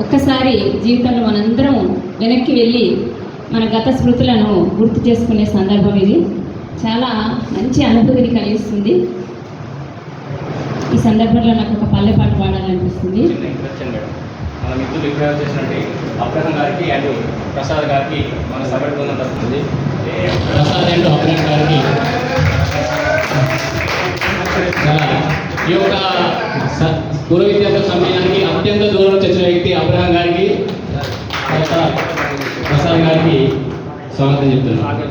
ఒక్కసారి జీవితంలో మనందరం వెనక్కి వెళ్ళి మన గత స్మృతులను గుర్తు చేసుకునే సందర్భం ఇది. చాలా మంచి అనుభూతిని కలిగిస్తుంది. ఈ సందర్భంలో నాకు ఒక పల్లె పాట పాడాలనిపిస్తుంది. మన మిత్రులు ఇక్కడ అబ్రహం గారికి అండ్ ప్రసాద్ గారికి మన సభ బృందం తప్పుతుంది ప్రసాద్ అండ్ అబ్రహం గారికి ఈ యొక్క పూర్వ విద్యార్థుల సమ్మేళనానికి అత్యంత దూరం చేసిన వ్యక్తి అబ్రహం గారికి ప్రసాద్ గారికి స్వాగతం చెప్తున్నాను.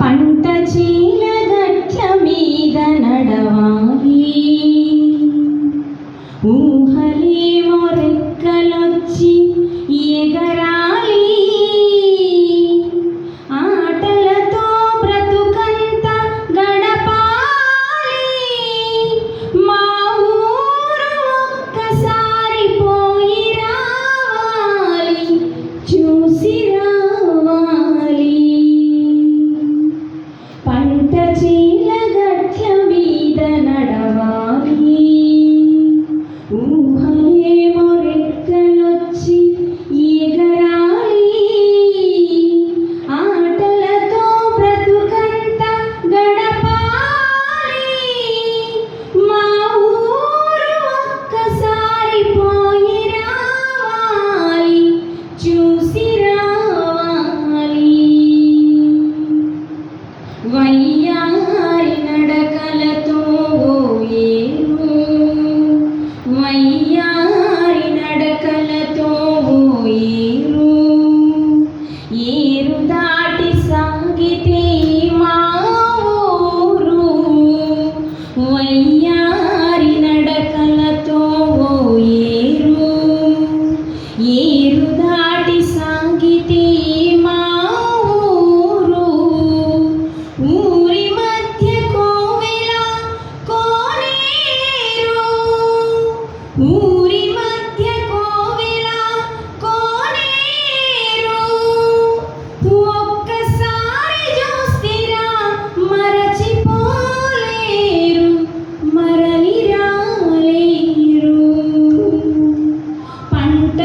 పంట చీల గట్ల మీద నడవాలి. ఊహలేమో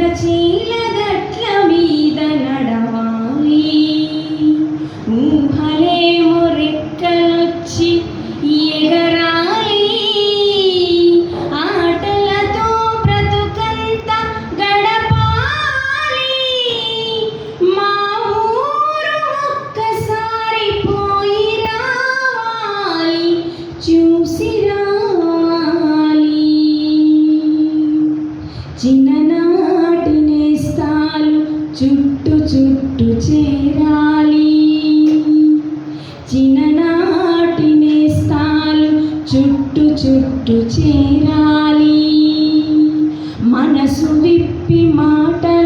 పంట చుట్టూ చేరాలి. చిన్ననాటి నేస్తాలు చుట్టు చుట్టు చేరాలి. మనసు విప్పి మాటలాడు